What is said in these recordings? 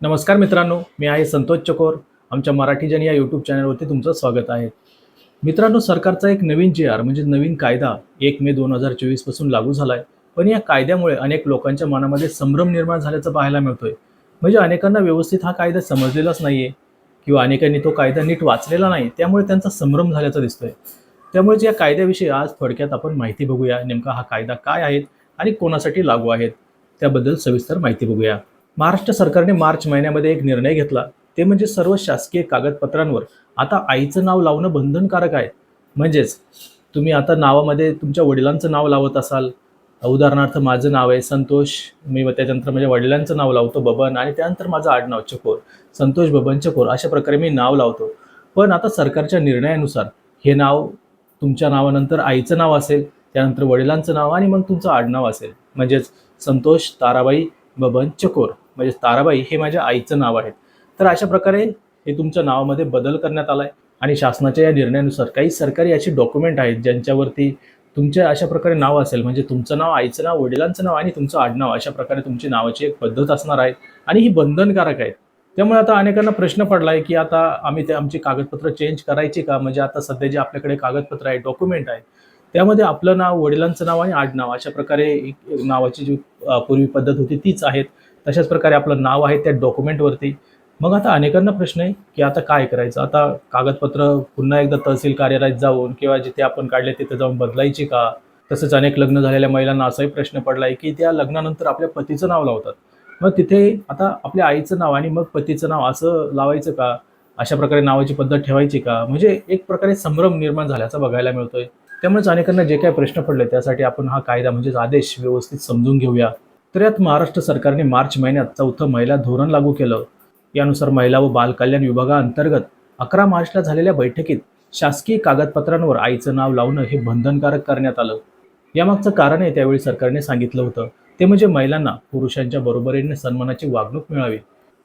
नमस्कार मित्रांनो मी आहे संतोष चकोर. आमच्या मराठी जन या यूट्यूब चॅनलवरती तुमचं स्वागत आहे. मित्रांनो सरकारचा एक नवीन जे आर म्हणजे नवीन कायदा एक मे दोन हजार चोवीसपासून लागू झाला आहे पण या कायद्यामुळे अनेक लोकांच्या मनामध्ये संभ्रम निर्माण झाल्याचं पाहायला मिळतोय. म्हणजे अनेकांना व्यवस्थित हा कायदा समजलेलाच नाही आहे किंवा अनेकांनी तो कायदा नीट वाचलेला नाही त्यामुळे त्यांचा संभ्रम झाल्याचं दिसतोय. त्यामुळेच या कायद्याविषयी आज थोडक्यात आपण माहिती बघूया नेमका हा कायदा काय आहे आणि कोणासाठी लागू आहेत त्याबद्दल सविस्तर माहिती बघूया. महाराष्ट्र सरकारने मार्च महिन्यामध्ये एक निर्णय घेतला. ते म्हणजे सर्व शासकीय कागदपत्रांवर. आता आईचं नाव लावणं बंधनकारक आहे. म्हणजेच तुम्ही आता नावामध्ये तुमच्या वडिलांचं नाव लावत असाल. उदाहरणार्थ माझं नाव आहे संतोष. मी त्याच्यानंतर माझ्या वडिलांचं नाव लावतो बबन आणि त्यानंतर माझं आडनाव चकोर संतोष बबन चकोर अशा प्रकारे मी नाव लावतो. पण आता सरकारच्या निर्णयानुसार हे नाव तुमच्या नावानंतर आईचं नाव असेल त्यानंतर वडिलांचं नाव आणि मग तुमचं आडनाव असेल. म्हणजेच संतोष ताराबाई बबन चकोर म्हणजे ताराबाई हे माझ्या आईचं नाव आहे. तर अशा प्रकारे हे तुमच्या नावामध्ये बदल करण्यात आला आहे आणि शासनाच्या या निर्णयानुसार काही सरकारी अशी डॉक्युमेंट आहेत ज्यांच्यावरती तुमचे अशा प्रकारे नाव असेल म्हणजे तुमचं नाव आईचं नाव वडिलांचं नाव आणि तुमचं आडनाव अशा प्रकारे तुमची नावाची एक पद्धत असणार आहे आणि ही बंधनकारक आहे. त्यामुळे आता अनेकांना प्रश्न पडला आहे की आता आम्ही ते आमची कागदपत्र चेंज करायची का? म्हणजे आता सध्या जे आपल्याकडे कागदपत्र आहे डॉक्युमेंट आहे त्यामध्ये आपलं नाव वडिलांचं नाव आणि आडनाव अशा प्रकारे एक नावाची जी पूर्वी पद्धत होती तीच आहेत. तशाच प्रकारे आपलं नाव आहे त्या डॉक्युमेंटवरती. मग आता अनेकांना प्रश्न आहे की आता काय करायचं? आता कागदपत्र पुन्हा एकदा तहसील कार्यालयात जाऊन किंवा जिथे आपण काढले तिथे जाऊन बदलायची का? तसंच अनेक लग्न झालेल्या महिलांना असाही प्रश्न पडला आहे की त्या लग्नानंतर आपल्या पतीचं नाव लावतात. मग तिथे आता आपल्या आईचं नाव आणि मग पतीचं नाव असं लावायचं का? अशा प्रकारे नावाची पद्धत ठेवायची का? म्हणजे एक प्रकारे संभ्रम निर्माण झाल्याचा बघायला मिळतोय. त्यामुळेच अनेकांना जे काही प्रश्न पडले त्यासाठी आपण हा कायदा म्हणजेच आदेश व्यवस्थित समजून घेऊया. तर यात महाराष्ट्र सरकारने मार्च महिन्यात चौथं महिला धोरण लागू केलं. यानुसार महिला व बालकल्याण विभागाअंतर्गत अकरा मार्चला झालेल्या बैठकीत शासकीय कागदपत्रांवर आईचं नाव लावणं हे बंधनकारक करण्यात आलं. यामागचं कारण आहे त्यावेळी सरकारने सांगितलं होतं ते म्हणजे महिलांना पुरुषांच्या बरोबरीने सन्मानाची वागणूक मिळावी.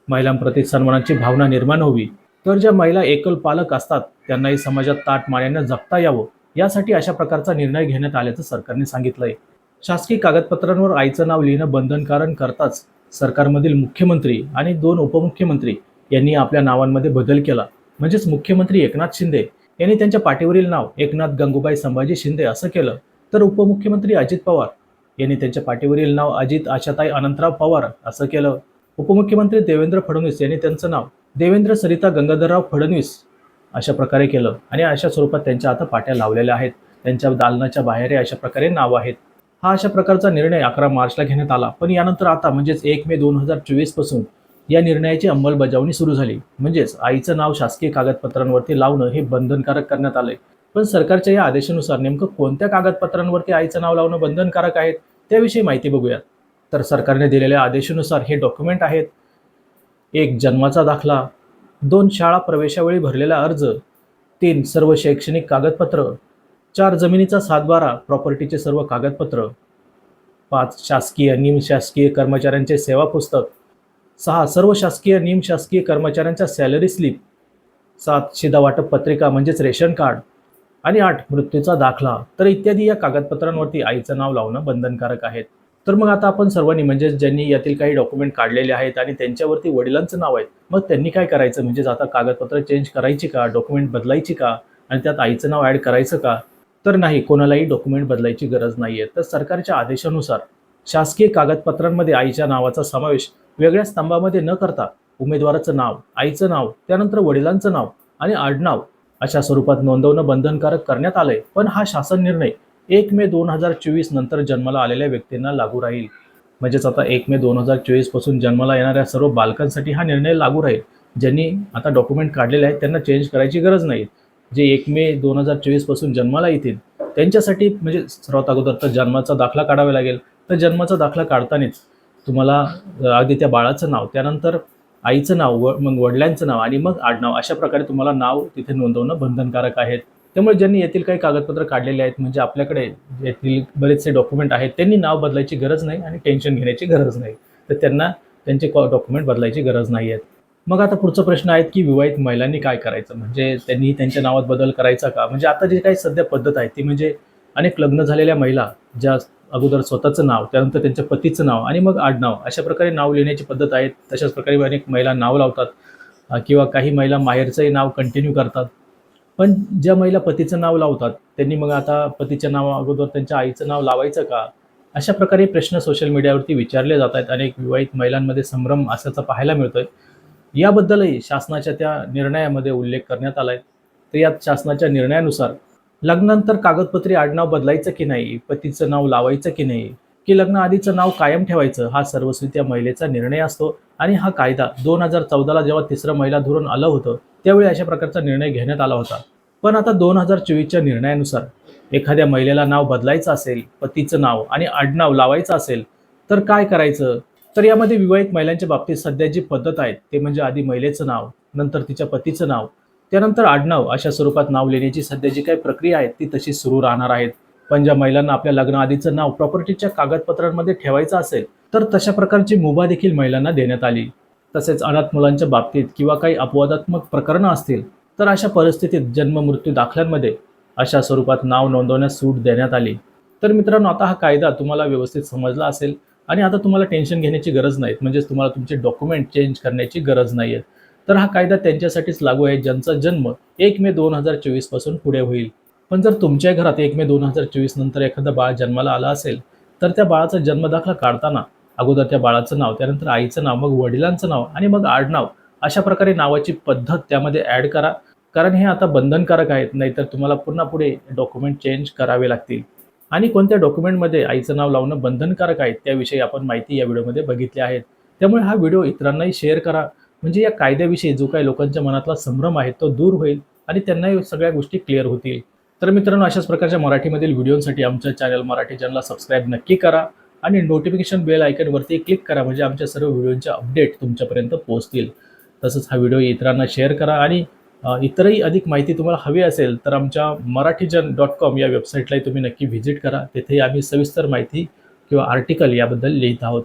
महिलांप्रती सन्मानाची भावना निर्माण व्हावी. तर ज्या महिला एकल पालक असतात त्यांनाही समाजात ताट माळ्यानं जगता यावं यासाठी अशा प्रकारचा निर्णय घेण्यात आल्याचं सरकारने सांगितलंय. शासकीय कागदपत्रांवर आईचं नाव लिहिणं बंधनकारक करताच सरकारमधील मुख्यमंत्री आणि दोन उपमुख्यमंत्री यांनी आपल्या नावांमध्ये बदल केला. म्हणजेच मुख्यमंत्री एकनाथ शिंदे यांनी त्यांच्या पाठीवरील नाव एकनाथ गंगूबाई संभाजी शिंदे असं केलं. तर उपमुख्यमंत्री अजित पवार यांनी त्यांच्या पाठीवरील नाव अजित आशाताई अनंतराव पवार असं केलं. उपमुख्यमंत्री देवेंद्र फडणवीस यांनी त्यांचं नाव देवेंद्र सरिता गंगाधरराव फडणवीस अशा प्रकारे केलं. आणि अशा स्वरूपात त्यांच्या आता पाट्या लावलेल्या आहेत. त्यांच्या दालनाच्या बाहेर अशा प्रकारे नाव आहेत. हा अशा प्रकारचा निर्णय अकरा मार्चला घेण्यात आला. पण यानंतर आता म्हणजेच एक मे दोन हजार चोवीसपासून या निर्णयाची अंमलबजावणी सुरू झाली. म्हणजेच आईचं नाव शासकीय कागदपत्रांवरती लावणं हे बंधनकारक करण्यात आलंय. पण सरकारच्या या आदेशानुसार नेमकं कोणत्या कागदपत्रांवरती आईचं नाव लावणं बंधनकारक आहे त्याविषयी माहिती बघूयात. तर सरकारने दिलेल्या आदेशानुसार हे डॉक्युमेंट आहेत. एक जन्माचा दाखला दोन शाळा प्रवेशावेळी भरलेला अर्ज तीन सर्व शैक्षणिक कागदपत्र चार जमिनीचा सातबारा प्रॉपर्टीचे सर्व कागदपत्र पाच शासकीय निमशासकीय कर्मचाऱ्यांचे सेवा पुस्तक सहा सर्व शासकीय निमशासकीय कर्मचाऱ्यांच्या सॅलरी स्लिप सात शिधावाटप पत्रिका म्हणजेच रेशन कार्ड आणि आठ मृत्यूचा दाखला. तर इत्यादी या कागदपत्रांवरती आईचं नाव लावणं बंधनकारक आहे. तर मग आता आपण सर्वांनी म्हणजे ज्यांनी यातील काही डॉक्युमेंट काढलेले आहेत आणि त्यांच्यावरती वडिलांचं नाव आहे मग त्यांनी काय करायचं? म्हणजेच आता कागदपत्र चेंज करायची का? डॉक्युमेंट बदलायची का? आणि त्यात आईचं नाव ॲड करायचं का? तर नाही कोणालाही डॉक्युमेंट बदलायची गरज नाही आहे तर सरकारच्या आदेशानुसार शासकीय कागदपत्रांमध्ये आईच्या नावाचा समावेश वेगळ्या स्तंभामध्ये न करता उमेदवाराचं नाव आईचं नाव त्यानंतर वडिलांचं नाव आणि आडनाव अशा स्वरूपात नोंदवणं बंधनकारक करण्यात आलंय. पण हा शासन निर्णय एक मे दोन हजार चोवीस नंतर जन्माला आलेल्या व्यक्तींना लागू राहील. म्हणजेच आता एक मे दोन हजार चोवीसपासून जन्माला येणाऱ्या सर्व बालकांसाठी हा निर्णय लागू राहील. ज्यांनी आता डॉक्युमेंट काढलेले आहेत त्यांना चेंज करायची गरज नाही. जे एक मे दोन हजार चोवीसपासून जन्माला येतील त्यांच्यासाठी म्हणजे सर्वात अगोदर तर जन्माचा दाखला काढावा लागेल. तर जन्माचा दाखला काढतानाच तुम्हाला अगदी त्या बाळाचं नाव त्यानंतर आईचं नाव व मग वडिलांचं नाव आणि मग आडनाव अशा प्रकारे तुम्हाला नाव तिथे नोंदवणं बंधनकारक आहे त्यामुळे ज्यांनी येथील काही कागदपत्र काढलेले आहेत म्हणजे आपल्याकडे येथील बरेचसे डॉक्युमेंट आहेत त्यांनी नाव बदलायची गरज नाही आणि टेन्शन घेण्याची गरज नाही. तर त्यांना त्यांचे डॉक्युमेंट बदलायची गरज नाही आहेत. मग आता पुढचा प्रश्न आहे की विवाहित महिलांनी काय करायचं? म्हणजे त्यांनी त्यांच्या नावात बदल करायचा का? म्हणजे आता जी काही सध्या पद्धत आहे ती म्हणजे अनेक लग्न झालेल्या महिला ज्या अगोदर स्वतःचं नाव त्यानंतर त्यांच्या पतीचं नाव आणि मग आडनाव अशा प्रकारे नाव लिहिण्याची पद्धत आहे तशाच प्रकारे अनेक महिला नाव लावतात. किंवा काही महिला माहेरचंही नाव कंटिन्यू करतात. पण ज्या महिला पतीचं नाव लावतात त्यांनी मग आता पतीच्या नावा अगोदर त्यांच्या आईचं नाव लावायचं का? अशा प्रकारे प्रश्न सोशल मीडियावरती विचारले जात आहेत. अनेक विवाहित महिलांमध्ये संभ्रम असल्याचा पाहायला मिळतोय. याबद्दलही शासनाच्या त्या निर्णयामध्ये उल्लेख करण्यात आलाय. तर यात शासनाच्या निर्णयानुसार लग्नानंतर कागदपत्री आडनाव बदलायचं की नाही पतीचं नाव लावायचं की नाही की लग्न आधीचं नाव कायम ठेवायचं हा सर्वस्वी त्या महिलेचा निर्णय असतो आणि हा कायदा दोन हजार चौदाला जेव्हा तिसरं महिला धोरण आलं होतं त्यावेळी अशा प्रकारचा निर्णय घेण्यात आला होता. पण आता दोन हजार चोवीसच्या निर्णयानुसार एखाद्या महिलेला नाव बदलायचं असेल पतीचं नाव आणि आडनाव लावायचं असेल तर काय करायचं? तर यामध्ये विवाहित महिलांच्या बाबतीत सध्या जी पद्धत आहे ते म्हणजे आधी महिलेचं नाव नंतर तिच्या पतीचं नाव त्यानंतर आडनाव अशा स्वरूपात नाव लिहिण्याची सध्या जी काही प्रक्रिया आहे ती तशी सुरू राहणार आहेत. पण ज्या महिलांना आपल्या लग्नाआधीचं नाव प्रॉपर्टीच्या कागदपत्रांमध्ये ठेवायचं असेल तर तशा प्रकारची मुभा देखील महिलांना देण्यात आली. तसेच अनाथ मुलांच्या बाबतीत किंवा काही अपवादात्मक प्रकरणं असतील तर अशा परिस्थितीत जन्म मृत्यू दाखल्यांमध्ये अशा स्वरूपात नाव नोंदवण्यास सूट देण्यात आली. तर मित्रांनो आता हा कायदा तुम्हाला व्यवस्थित समजला असेल आणि आता तुम्हाला टेन्शन घेण्याची गरज नाही म्हणजेच तुम्हाला तुमचे डॉक्युमेंट चेंज करण्याची गरज नाही आहे तर हा कायदा त्यांच्यासाठीच लागू आहे ज्यांचा जन्म एक मे दोन हजार चोवीसपासून पुढे होईल. पण जर तुमच्या घरात एक मे दोन हजार चोवीस नंतर एखादा बाळ जन्माला आला असेल तर त्या बाळाचा जन्मदाखला काढताना अगोदर त्या बाळाचं नाव त्यानंतर आईचं नाव मग वडिलांचं नाव आणि मग आडनाव अशा प्रकारे नावाची पद्धत त्यामध्ये ॲड करा. कारण हे आता बंधनकारक आहेत नाहीतर तुम्हाला पुन्हा पुढे डॉक्युमेंट चेंज करावे लागतील. आणि कोणत्या डॉक्युमेंटमध्ये आईचं नाव लावणं बंधनकारक आहे त्याविषयी आपण माहिती या व्हिडिओमध्ये बघितली आहेत त्यामुळे हा व्हिडिओ इतरांनाही शेअर करा. म्हणजे या कायद्याविषयी जो काही लोकांच्या मनातला संभ्रम आहे तो दूर होईल आणि त्यांनाही सगळ्या गोष्टी क्लिअर होतील. तर मित्रांनो अशाच प्रकारच्या मराठीमधील व्हिडिओसाठी आमच्या चॅनल मराठी चॅनलला सबस्क्राईब नक्की करा आणि नोटिफिकेशन बेल आयकनवरती क्लिक करा म्हणजे आमच्या सर्व व्हिडिओचे अपडेट तुमच्यापर्यंत पोहोचतील. तसंच हा व्हिडिओ इतरांना शेअर करा आणि इतरही अधिक माहिती तुम्हाला हवी असेल तर आमच्या मराठीजन डॉट कॉम या वेबसाईटलाही तुम्ही नक्की व्हिजिट करा. तेथेही आम्ही सविस्तर माहिती किंवा आर्टिकल याबद्दल लिहित आहोत.